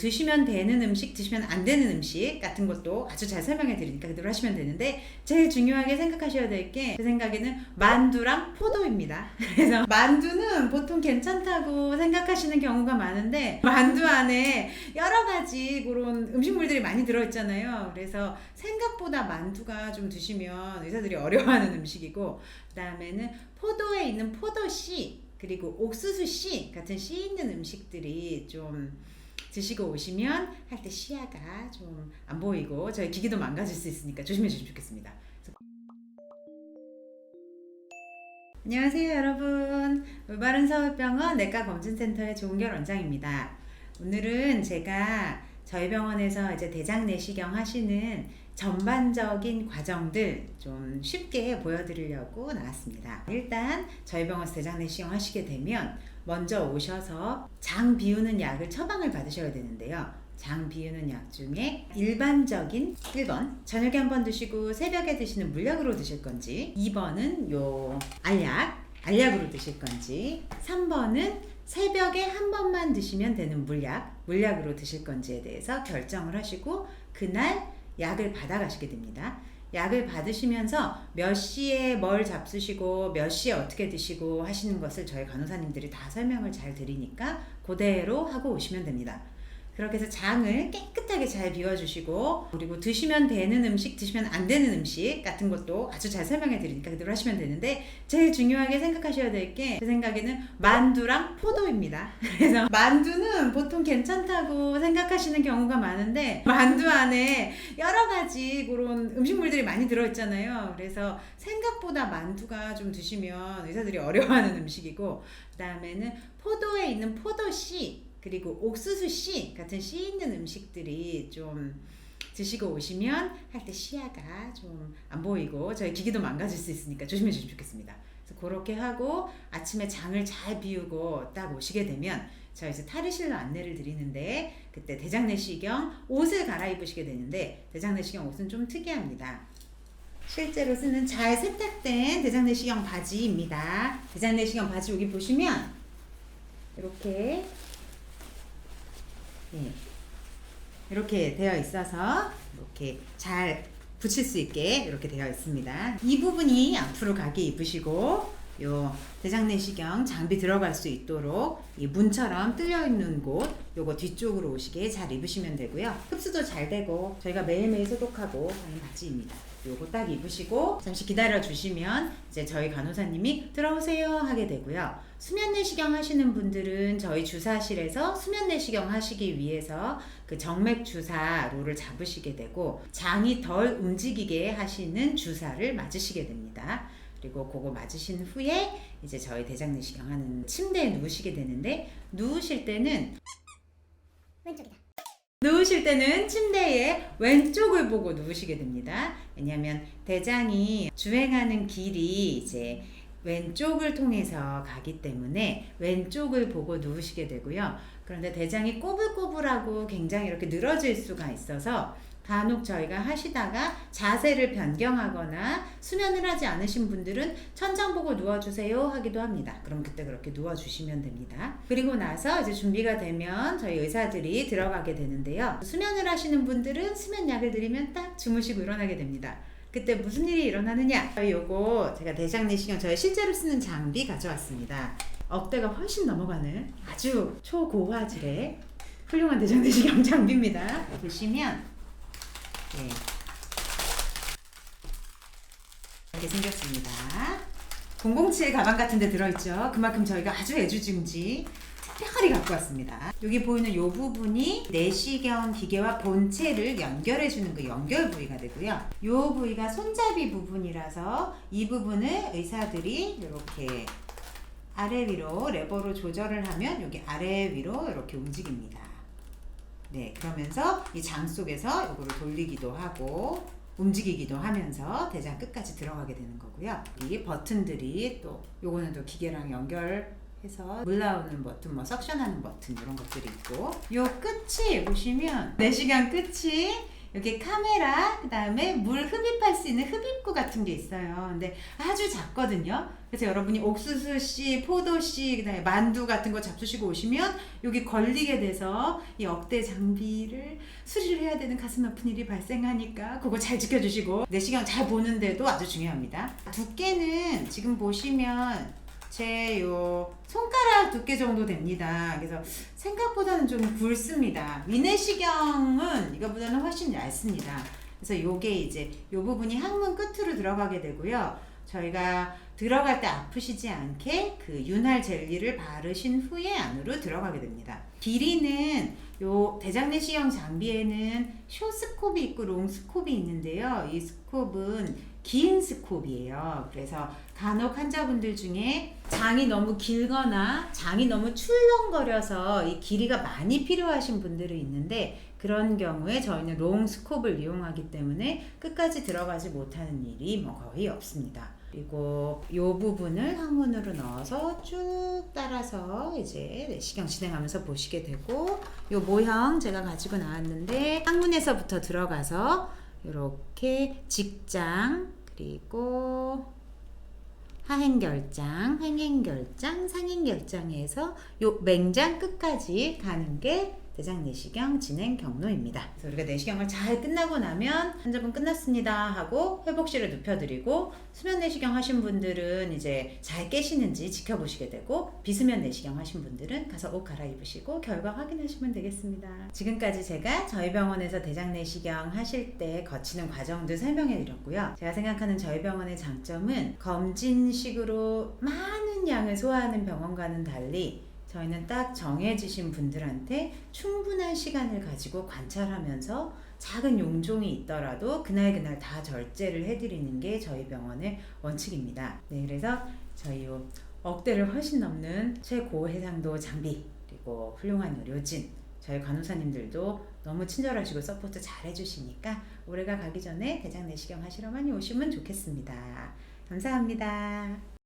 드시면 되는 음식, 드시면 안 되는 음식 같은 것도 아주 잘 설명해 드리니까 그대로 하시면 되는데 제일 중요하게 생각하셔야 될 게 제 생각에는 만두랑 포도입니다. 그래서 만두는 보통 괜찮다고 생각하시는 경우가 많은데 만두 안에 여러 가지 그런 음식물들이 많이 들어있잖아요. 그래서 생각보다 만두가 좀 드시면 의사들이 어려워하는 음식이고 그다음에는 포도에 있는 포도씨 그리고 옥수수 씨 같은 씨 있는 음식들이 좀 드시고 오시면 할 때 시야가 좀 안 보이고 저희 기기도 망가질 수 있으니까 조심해 주시면 좋겠습니다. 안녕하세요 여러분 올바른 서울병원 내과 검진센터의 조은결 원장입니다. 오늘은 제가 저희 병원에서 이제 대장 내시경 하시는 전반적인 과정들 좀 쉽게 보여드리려고 나왔습니다. 일단 저희 병원에서 대장 내시경 하시게 되면 먼저 오셔서 장 비우는 약을 처방을 받으셔야 되는데요. 장 비우는 약 중에 일반적인 1번 저녁에 한 번 드시고 새벽에 드시는 물약으로 드실 건지 2번은 요 알약 알약으로 드실 건지 3번은 새벽에 한 번만 드시면 되는 물약 물약으로 드실 건지에 대해서 결정을 하시고 그날 약을 받아가시게 됩니다. 약을 받으시면서 몇 시에 뭘 잡수시고 몇 시에 어떻게 드시고 하시는 것을 저희 간호사님들이 다 설명을 잘 드리니까 그대로 하고 오시면 됩니다. 그렇게 해서 장을 깨끗하게 잘 비워주시고 그리고 드시면 되는 음식, 드시면 안 되는 음식 같은 것도 아주 잘 설명해 드리니까 그대로 하시면 되는데 제일 중요하게 생각하셔야 될 게 제 생각에는 만두랑 포도입니다. 그래서 만두는 보통 괜찮다고 생각하시는 경우가 많은데 만두 안에 여러 가지 그런 음식물들이 많이 들어있잖아요. 그래서 생각보다 만두가 좀 드시면 의사들이 어려워하는 음식이고 그 다음에는 포도에 있는 포도씨 그리고 옥수수 씨 같은 씨 있는 음식들이 좀 드시고 오시면 할 때 시야가 좀 안 보이고 저희 기기도 망가질 수 있으니까 조심해 주시면 좋겠습니다. 그래서 그렇게 하고 아침에 장을 잘 비우고 딱 오시게 되면 저희 이제 탈의실로 안내를 드리는데 그때 대장내시경 옷을 갈아입으시게 되는데 대장내시경 옷은 좀 특이합니다. 실제로 쓰는 잘 세탁된 대장내시경 바지입니다. 대장내시경 바지 여기 보시면 이렇게 예, 이렇게 되어 있어서 이렇게 잘 붙일 수 있게 이렇게 되어 있습니다. 이 부분이 앞으로 가게 입으시고 요 대장내시경 장비 들어갈 수 있도록 이 문처럼 뚫려 있는 곳 요거 뒤쪽으로 오시게 잘 입으시면 되고요. 흡수도 잘 되고 저희가 매일매일 소독하고 하는 바지입니다. 요거 딱 입으시고 잠시 기다려 주시면 이제 저희 간호사님이 들어오세요 하게 되고요. 수면 내시경 하시는 분들은 저희 주사실에서 수면 내시경 하시기 위해서 그 정맥 주사로를 잡으시게 되고 장이 덜 움직이게 하시는 주사를 맞으시게 됩니다. 그리고 그거 맞으신 후에 이제 저희 대장 내시경 하는 침대에 누우시게 되는데 누우실 때는 왼쪽이다. 누우실 때는 침대의 왼쪽을 보고 누우시게 됩니다. 왜냐하면 대장이 주행하는 길이 이제 왼쪽을 통해서 가기 때문에 왼쪽을 보고 누우시게 되고요. 그런데 대장이 꼬불꼬불하고 굉장히 이렇게 늘어질 수가 있어서 간혹 저희가 하시다가 자세를 변경하거나 수면을 하지 않으신 분들은 천장 보고 누워주세요 하기도 합니다. 그럼 그때 그렇게 누워주시면 됩니다. 그리고 나서 이제 준비가 되면 저희 의사들이 들어가게 되는데요. 수면을 하시는 분들은 수면약을 드리면 딱 주무시고 일어나게 됩니다. 그때 무슨 일이 일어나느냐? 요거 제가 대장 내시경 저희 실제로 쓰는 장비 가져왔습니다. 억대가 훨씬 넘어가는 아주 초고화질의 훌륭한 대장 내시경 장비입니다. 보시면 네. 이렇게 생겼습니다. 007 가방 같은 데 들어있죠. 그만큼 저희가 아주 애주중지 특별히 갖고 왔습니다. 여기 보이는 이 부분이 내시경 기계와 본체를 연결해주는 그 연결 부위가 되고요. 이 부위가 손잡이 부분이라서 이 부분을 의사들이 이렇게 아래 위로 레버로 조절을 하면 여기 아래 위로 이렇게 움직입니다. 네, 그러면서 이 장 속에서 이거를 돌리기도 하고 움직이기도 하면서 대장 끝까지 들어가게 되는 거고요. 이 버튼들이 또 요거는 또 기계랑 연결 해서 물 나오는 버튼, 뭐 석션하는 버튼 이런 것들이 있고 요 끝이 보시면 내시경 끝이 여기 카메라, 그 다음에 물 흡입할 수 있는 흡입구 같은 게 있어요. 근데 아주 작거든요. 그래서 여러분이 옥수수 씨, 포도 씨, 그 다음에 만두 같은 거 잡수시고 오시면 여기 걸리게 돼서 이 억대 장비를 수리를 해야 되는 가슴 아픈 일이 발생하니까 그거 잘 지켜주시고 내시경 잘 보는데도 아주 중요합니다. 두께는 지금 보시면 제 요 손가락 두께 정도 됩니다. 그래서 생각보다는 좀 굵습니다. 위내시경은 이거보다는 훨씬 얇습니다. 그래서 요게 이제 요 부분이 항문 끝으로 들어가게 되고요. 저희가 들어갈 때 아프시지 않게 그 윤활 젤리를 바르신 후에 안으로 들어가게 됩니다. 길이는 요 대장 내시경 장비에는 쇼스콥이 있고 롱스콥이 있는데요. 이 스콥은 긴 스콥이에요. 그래서 간혹 환자분들 중에 장이 너무 길거나 장이 너무 출렁거려서 이 길이가 많이 필요하신 분들이 있는데 그런 경우에 저희는 롱 스콥을 이용하기 때문에 끝까지 들어가지 못하는 일이 뭐 거의 없습니다. 그리고 이 부분을 항문으로 넣어서 쭉 따라서 이제 내시경 진행하면서 보시게 되고 이 모형 제가 가지고 나왔는데 항문에서부터 들어가서 이렇게 직장 그리고 하행결장, 횡행결장, 상행결장에서 요 맹장 끝까지 가는 게 대장 내시경 진행 경로입니다. 그래서 우리가 내시경을 잘 끝나고 나면 환자분 끝났습니다 하고 회복실에 눕혀드리고 수면 내시경 하신 분들은 이제 잘 깨시는지 지켜보시게 되고 비수면 내시경 하신 분들은 가서 옷 갈아입으시고 결과 확인하시면 되겠습니다. 지금까지 제가 저희 병원에서 대장 내시경 하실 때 거치는 과정들 설명해 드렸고요. 제가 생각하는 저희 병원의 장점은 검진식으로 많은 양을 소화하는 병원과는 달리 저희는 딱 정해지신 분들한테 충분한 시간을 가지고 관찰하면서 작은 용종이 있더라도 그날 그날 다 절제를 해드리는 게 저희 병원의 원칙입니다. 네, 그래서 저희 요 억대를 훨씬 넘는 최고 해상도 장비 그리고 훌륭한 의료진 저희 간호사님들도 너무 친절하시고 서포트 잘 해주시니까 올해가 가기 전에 대장 내시경 하시러 많이 오시면 좋겠습니다. 감사합니다.